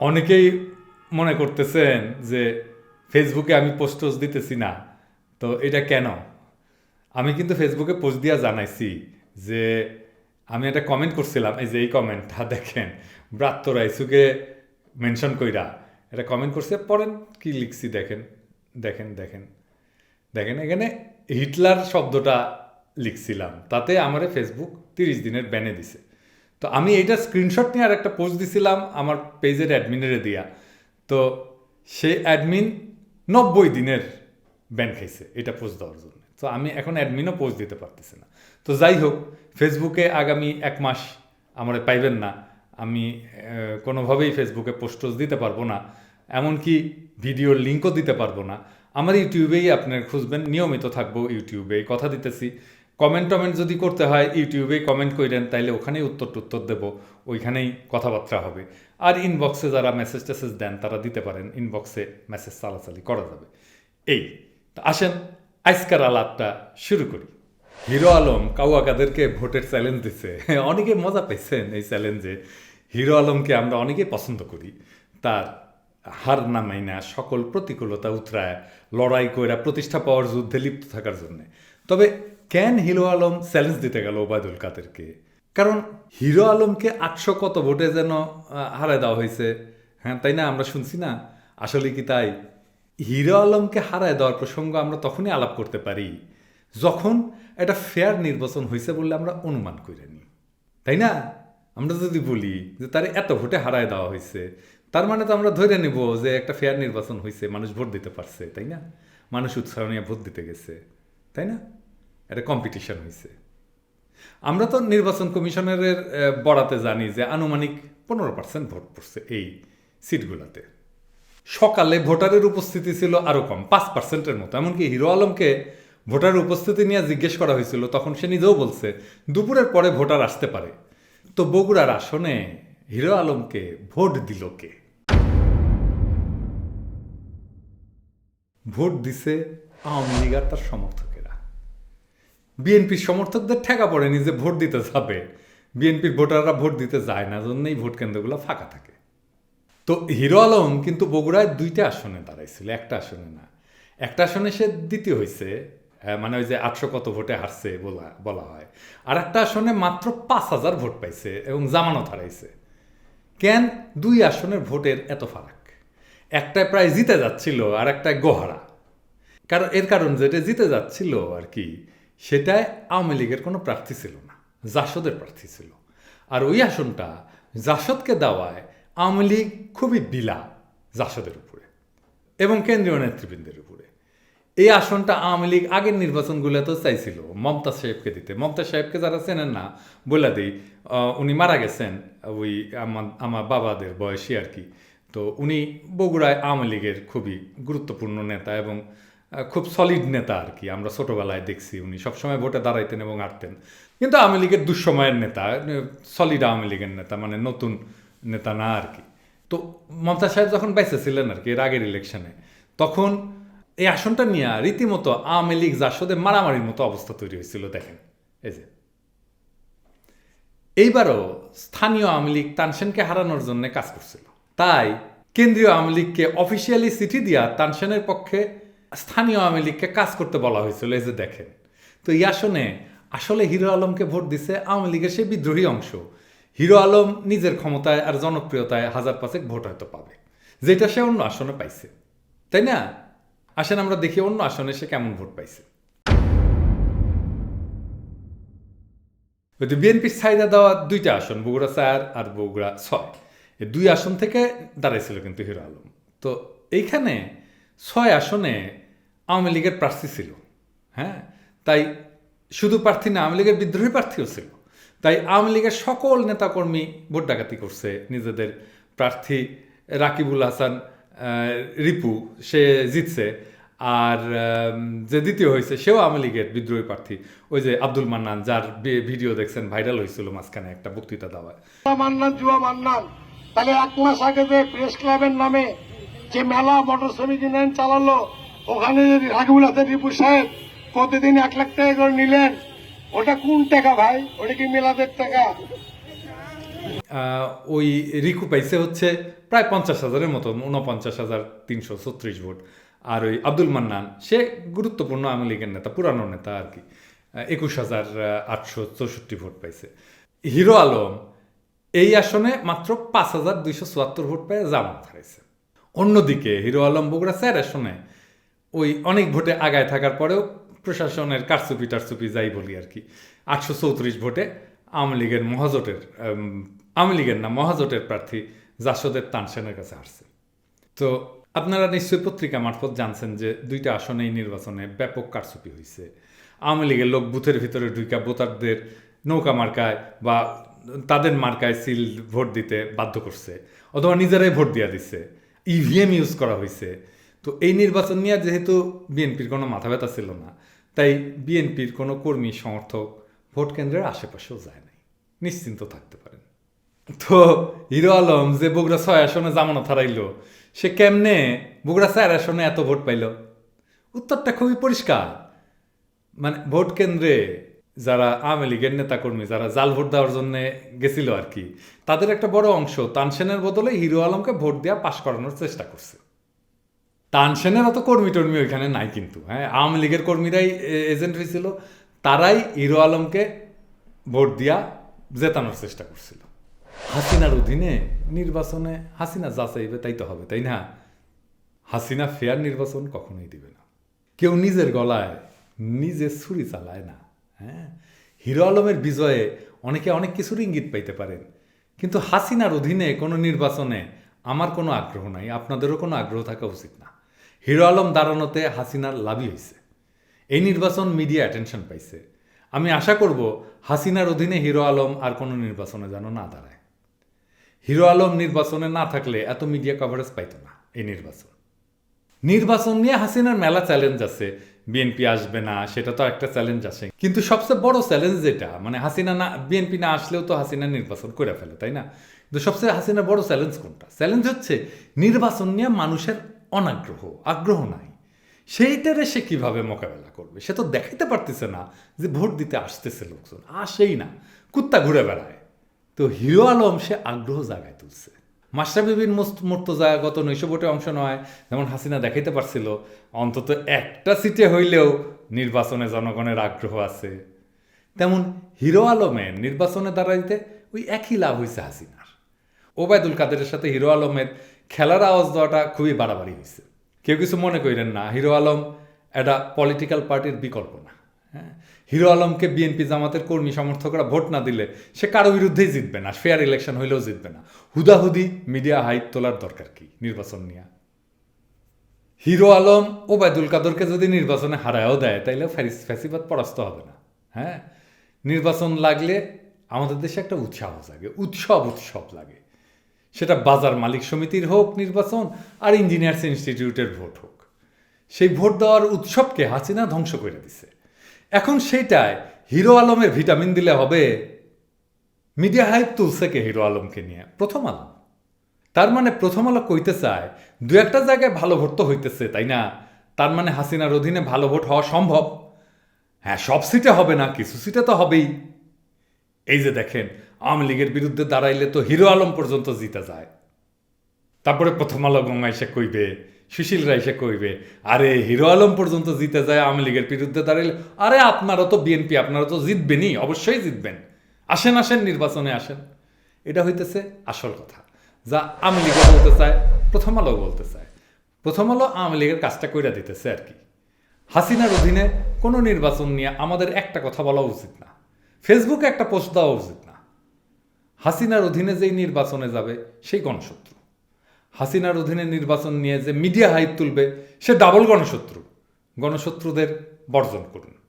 অনেকেই মনে করতেছেন যে ফেসবুকে আমি পোস্ট টোস্ট দিতেছি না। তো এটা কেন? আমি কিন্তু ফেসবুকে পোস্ট দিয়া জানাইছি যে আমি একটা কমেন্ট করছিলাম, এই যে এই কমেন্টটা দেখেন ব্রাত্য রাইসুকে মেনশন কইরা এটা কমেন্ট করছে পড়েন কি লিখছি দেখেন দেখেন দেখেন দেখেন এখানে হিটলার শব্দটা লিখছিলাম, তাতে আমার ফেসবুক তিরিশ দিনের ব্যানে দিছে। তো আমি এইটা স্ক্রিনশট নিয়ে আর একটা পোস্ট দিছিলাম আমার পেজের অ্যাডমিনেরে দিয়া। তো সে অ্যাডমিন নব্বই দিনের ব্যান খাইছে এটা পোস্ট দেওয়ার জন্য। তো আমি এখন অ্যাডমিনও পোস্ট দিতে পারতেছি না। তো যাই হোক ফেসবুকে আগামী এক মাস আমার পাইবেন না। আমি কোনোভাবেই ফেসবুকে পোস্ট টোস্ট দিতে পারব না। এমনকি ভিডিওর লিঙ্কও দিতে পারব না। আমার ইউটিউবেই আপনার খুঁজবেন। নিয়মিত থাকব ইউটিউবে। কথা দিতেছি। কমেন্ট টমেন্ট যদি করতে হয় ইউটিউবেই কমেন্ট করেন তাইলে ওখানেই উত্তর টুত্তর দেবো, ওইখানেই কথাবার্তা হবে। আর ইনবক্সে যারা মেসেজ টেসেজ দেন, তারা দিতে পারেন ইনবক্সে মেসেজ চালাচালি করা যাবে। এই, তো আসেন, আজকার আলাপটা শুরু করি। হিরো আলম কাউয়াকাদেরকে ভোটের চ্যালেঞ্জ দিছে। অনেকে মজা পেয়েছেন এই চ্যালেঞ্জে হিরো আলমকে আমরা অনেকেই পছন্দ করি। তার হার না সকল প্রতিকূলতা উতরায় লড়াই কইরা প্রতিষ্ঠা পাওয়ার যুদ্ধে লিপ্ত থাকার জন্য। তবে কেন হিরো আলম চ্যালেঞ্জ দিতে গেল ওবায়দুল কাদেরকে? কারণ হিরো আলমকে আটশো কত ভোটে যেন হারায় দেওয়া হয়েছে। হ্যাঁ তাই না? আমরা শুনছি না? আসলে কি তাই? হিরো আলমকে হারায় দেওয়ার প্রসঙ্গ আমরা তখনই আলাপ করতে পারি, যখন একটা ফেয়ার নির্বাচন হয়েছে বলে আমরা অনুমান করে নিই। তাই না? আমরা যদি বলি যে তার এত ভোটে হারায় দেওয়া হয়েছে, তার মানে তো আমরা ধরে নেব যে একটা ফেয়ার নির্বাচন হয়েছে, মানুষ ভোট দিতে পারছে, তাই না? মানুষ উৎসাহ নিয়ে ভোট দিতে গেছে, তাই না? একটা কম্পিটিশন হয়েছে আমরা তো নির্বাচন কমিশনের বরাতে জানি যে আনুমানিক পনেরো পার্সেন্ট ভোট পড়ছে এই সিটগুলোতে। সকালে ভোটারের উপস্থিতি ছিল আরও কম, পাঁচ পার্সেন্টের মতো। এমনকি হিরো আলমকে ভোটার উপস্থিতি নিয়ে জিজ্ঞেস করা হয়েছিল, তখন সে নিজেও বলছে, দুপুরের পরে ভোটার আসতে পারে। তো বগুড়ার আসনে হিরো আলমকে ভোট দিল কে? ভোট দিছে আওয়ামী লীগ আর তার সমর্থকেরা বিএনপির সমর্থকদের ঠেকা পড়েনি যে ভোট দিতে যাবে। বিএনপির ভোটাররা ভোট দিতে যায় না, জন্যই ভোট কেন্দ্রগুলো ফাঁকা থাকে। তো হিরো আলম কিন্তু বগুড়ায় দুইটা আসনে দাঁড়াইছিল, একটা আসনে না। একটা আসনে সে দ্বিতীয় হয়েছে মানে ওই যে আটশো কত ভোটে হারছে বলা বলা হয়। আর একটা আসনে মাত্র পাঁচ হাজার ভোট পাইছে এবং জামানত হারাইছে। কেন? দুই আসনের ভোটের এত ফারাক। একটায় প্রায় জিতে যাচ্ছিল আর একটায় গোহারা। কারণ, এর কারণ যেটা জিতে যাচ্ছিল আর কি সেটায় আওয়ামী লীগের কোনো প্রার্থী ছিল না, জাসদের প্রার্থী ছিল। আর ওই আসনটা জাসদকে দেওয়ায় আওয়ামী লীগ খুবই বিলা জাসদের উপরে এবং কেন্দ্রীয় নেতৃবৃন্দের উপরে। এই আসনটা আওয়ামী লীগ আগের নির্বাচনগুলোতেও চাইছিল, মমতা সাহেবকে দিতে। মমতা সাহেবকে যারা চেনেন না, বলে দিই উনি মারা গেছেন ওই আমার আমার বাবাদের বয়সী আর কি। তো উনি বগুড়ায় আওয়ামী লীগের খুবই গুরুত্বপূর্ণ নেতা এবং খুব সলিড নেতা আর কি। আমরা ছোটবেলায় দেখছি উনি। সবসময় ভোটে দাঁড়াইতেন এবং আটতেন কিন্তু আওয়ামী লীগের দুঃসময়ের নেতা সলিড আওয়ামী লীগের নেতা মানে নতুন নেতা না আর কি। তো মমতা সাহেব যখন বেঁচে ছিলেন আর কি, এর আগের ইলেকশনে তখন এই আসনটা নিয়ে রীতিমতো আওয়ামী লীগ জাসদে মারামারির মতো অবস্থা তৈরি হয়েছিল, দেখেন। এই যে। এইবারও স্থানীয় আওয়ামী লীগ তানসেনকে হারানোর জন্য কাজ করছিল। তাই কেন্দ্রীয় আওয়ামী লীগকে অফিসিয়ালি চিঠি দিয়া তানসেনের পক্ষে স্থানীয় আওয়ামী লীগকে কাজ করতে বলা হয়েছিল, এই যে দেখেন। তো এই আসনে আসলে হিরো আলমকে ভোট দিছে আওয়ামী লীগের সেই বিদ্রোহী অংশ। হিরো আলম নিজের ক্ষমতায় আর জনপ্রিয়তায় হাজার পাঁচেক ভোট হয়তো পাবে, যেটা সে অন্য আসনে পাইছে। তাই না? আসেন আমরা দেখি অন্য আসনে সে কেমন ভোট পাইছে। ওই বিএনপির চাহিদা দেওয়া দুইটা আসন, বগুড়া চার আর বগুড়া ছয়, এই দুই আসন থেকে দাঁড়াইছিল কিন্তু হিরো আলম। তো এইখানে ছয় আসনে আওয়ামী লীগের প্রার্থী ছিল হ্যাঁ? তাই শুধু প্রার্থী না, আওয়ামী লীগের বিদ্রোহী প্রার্থীও ছিল। তাই আওয়ামী লীগের সকল নেতাকর্মী ভোট ডাকাতি করছে নিজেদের প্রার্থী রাকিবুল হাসান রিপু, সে জিতছে। আর যে দ্বিতীয় হয়েছে, সেও আওয়ামী লীগের বিদ্রোহী প্রার্থী। ওই যে আব্দুল মান্নান, যার ভিডিও দেখছেন, ভাইরাল হয়েছিল মাঝখানে একটা বক্তৃতা দেওয়ায়। মান্নান, জুয়া মান্নান। তাহলে এক মাস আগে যে প্রেস ক্লাবের নামে যে মেলা মোটর শ্রমিক চালালো ওখানে যে রাকিবুল রিপু সাহেব। প্রতিদিন এক লাখ টাকা করে নিলেন। ওটা কোন টাকা ভাই? ওটা কি মেলাদের টাকা? ওই রিকু পাইছে হচ্ছে প্রায় পঞ্চাশ হাজারের মতো উনপঞ্চাশ হাজার তিনশো ছত্রিশ ভোট। আর ওই আব্দুল মান্নান, সে গুরুত্বপূর্ণ আওয়ামী লীগের নেতা, পুরানো নেতা আর কি। একুশ হাজার আটশো চৌষট্টি ভোট পাইছে। হিরো আলম, এই আসনে মাত্র পাঁচ হাজার দুইশো চুয়াত্তর ভোট পেয়ে জামাত হারাইছে। অন্যদিকে হিরো আলম বগুড়া স্যার আসনে ওই অনেক ভোটে আগায় থাকার পরেও প্রশাসনের কারচুপি টারচুপি যাই বলি আর কি। আটশো চৌত্রিশ ভোটে আওয়ামী লীগের মহাজোটের আওয়ামী লীগের না, মহাজোটের প্রার্থী জাসদের তানসেনের কাছে আসছে তো আপনারা নিশ্চয়ই পত্রিকা মারফত জানছেন যে দুইটা আসনে এই নির্বাচনে ব্যাপক কারচুপি হয়েছে আওয়ামী লীগের লোক বুথের ভিতরে ঢুইকা ভোটারদের নৌকা মার্কায় বা তাদের মার্কায় সিল ভোট দিতে বাধ্য করছে, অথবা নিজেরাই ভোট দিয়া দিচ্ছে ইভিএম ইউজ করা হয়েছে তো এই নির্বাচন নিয়ে যেহেতু বিএনপির কোনো মাথা ব্যথা ছিল না, তাই বিএনপির কোনো কর্মী, সমর্থক ভোট কেন্দ্রের আশেপাশেও যায় নাই। নিশ্চিন্ত থাকতে পারেন। তো হিরো আলম যে বগুড়া ছয় আসনে জামানত হারাইল, সে কেমনে বগুড়া চার আসনে এত ভোট পাইল? উত্তরটা খুবই পরিষ্কার। মানে ভোট কেন্দ্রে যারা আওয়ামী লীগের নেতাকর্মী, যারা জাল ভোট দেওয়ার জন্য গেছিল আর কি, তাদের একটা বড় অংশ তানসেনের বদলে হিরো আলমকে ভোট দেওয়া পাশ করানোর চেষ্টা করছে। তানসেনের অত কর্মী টর্মী ওইখানে নাই কিন্তু হ্যাঁ? আওয়ামী লীগের কর্মীরাই এজেন্ট হয়েছিল। তারাই হিরো আলমকে ভোট দিয়া জেতানোর চেষ্টা করছিল। হাসিনার অধীনে নির্বাচনে হাসিনা যা চাইবে তাই তো হবে, তাই না? হাসিনা ফেয়ার নির্বাচন কখনোই দিবে না। কেউ নিজের গলায় নিজে ছুরি চালায় না হ্যাঁ? হিরো আলমের বিজয়ে অনেকে অনেক কিছুর ইঙ্গিত পাইতে পারেন, কিন্তু হাসিনার অধীনে কোনো নির্বাচনে আমার কোনো আগ্রহ নাই, আপনাদেরও কোনো আগ্রহ থাকা উচিত না। হিরো আলম দাঁড়ানোতে হাসিনার লাভই হয়েছে এই নির্বাচন মিডিয়া অ্যাটেনশন পাইছে। আমি আশা করব হাসিনার অধীনে হিরো আলম আর কোনো নির্বাচনে যেন না দাঁড়ায়। হিরো আলম নির্বাচনে না থাকলে এত মিডিয়া কভারেজ পাইতো না এই নির্বাচন। নির্বাচন নিয়ে হাসিনার মেলা চ্যালেঞ্জ আছে। বিএনপি আসবে না, সেটা তো একটা চ্যালেঞ্জ আছে। কিন্তু সবচেয়ে বড় চ্যালেঞ্জ যেটা মানে হাসিনা না বিএনপি না আসলেও তো হাসিনা নির্বাচন করে ফেলে, তাই না? কিন্তু সবচেয়ে হাসিনার বড় চ্যালেঞ্জ কোনটা? চ্যালেঞ্জ হচ্ছে নির্বাচন নিয়ে মানুষের অনাগ্রহ, আগ্রহ নাই। সেইটারে সে কীভাবে মোকাবেলা করবে? সে তো দেখাইতে পারতেছে না যে ভোট দিতে আসতেছে লোকজন, আসেই না। কুত্তা ঘুরে বেড়ায়। তো হিরো আলম সে আগ্রহ জাগায় তুলছে। মাস্টারবিবিন মুর্তজা গত নৈশ ভোটে অংশ নেয়, যেমন হাসিনা দেখাইতে পারছিল। অন্তত একটা সিটে হইলেও নির্বাচনে জনগণের আগ্রহ আছে। তেমন হিরো আলমের নির্বাচনে দাঁড়াইতে ওই একই লাভ হয়েছে হাসিনার। ওবায়দুল কাদেরের সাথে হিরো আলমের খেলার আওয়াজ দেওয়াটা খুবই বাড়াবাড়ি হয়েছে। কেউ কিছু মনে করেন না। হিরো আলম একটা পলিটিক্যাল পার্টির বিকল্প না হ্যাঁ? হিরো আলমকে বিএনপি জামাতের কর্মী সমর্থকরা ভোট না দিলে সে কারও বিরুদ্ধেই জিতবে না ফেয়ার ইলেকশন হইলেও জিতবে না। হুদাহুদি মিডিয়া হাইট তোলার দরকার কি নির্বাচন নিয়ে? হিরো আলম ওবায়দুল কাদরকে যদি নির্বাচনে হারায়ও দেয়, তাইলে ফ্যারিস ফ্যাসিবাদ পরাস্ত হবে না হ্যাঁ? নির্বাচন লাগলে আমাদের দেশে একটা উৎসাহ জাগে, উৎসব উৎসব লাগে। সেটা বাজার মালিক সমিতির হোক নির্বাচন আর ইঞ্জিনিয়ার্স ইনস্টিটিউটের ভোট হোক। সেই ভোট দেওয়ার উৎসবকে হাসিনা ধ্বংস করে দিছে। এখন সেইটায় হিরো আলমের ভিটামিন দিলে হবে, মিডিয়া হাইপ তুলছে কে হিরো আলমকে নিয়ে? প্রথম আলো। তার মানে প্রথম আলো কইতে চায়, দু একটা জায়গায় ভালো ভোট তো হইতেছে, তাই না? তার মানে হাসিনার অধীনে ভালো ভোট হওয়া সম্ভব। হ্যাঁ সব সিটে হবে না, কিছু সিটে তো হবেই। এই যে দেখেন আওয়ামী লীগের বিরুদ্ধে দাঁড়াইলে তো হিরো আলম পর্যন্ত জিতে যায়। তারপরে প্রথম আলো গঙ্গা এসে কইবে সুশীলরা এসে কইবে, আরে হিরো আলম পর্যন্ত জিতে যায় আওয়ামী লীগের বিরুদ্ধে দাঁড়াইলে, আরে আপনারা তো বিএনপি আপনারা তো জিতবেনই, অবশ্যই জিতবেন। আসেন আসেন, নির্বাচনে আসেন। এটা হইতেছে আসল কথা, যা আওয়ামী লীগও বলতে চায়, প্রথম আলো বলতে চায়। প্রথম আলো আওয়ামী লীগের কাজটা কইরা দিতেছে আর কি। হাসিনার অধীনে কোনো নির্বাচন নিয়ে আমাদের একটা কথা বলা উচিত না। ফেসবুকে একটা পোস্ট দেওয়া উচিত। হাসিনার অধীনে যেই নির্বাচনে যাবে, সেই গণশত্রু। হাসিনার অধীনে নির্বাচন নিয়ে যে মিডিয়া হাইপ তুলবে, সে ডাবল গণশত্রু। গণশত্রুদের বর্জন করুন।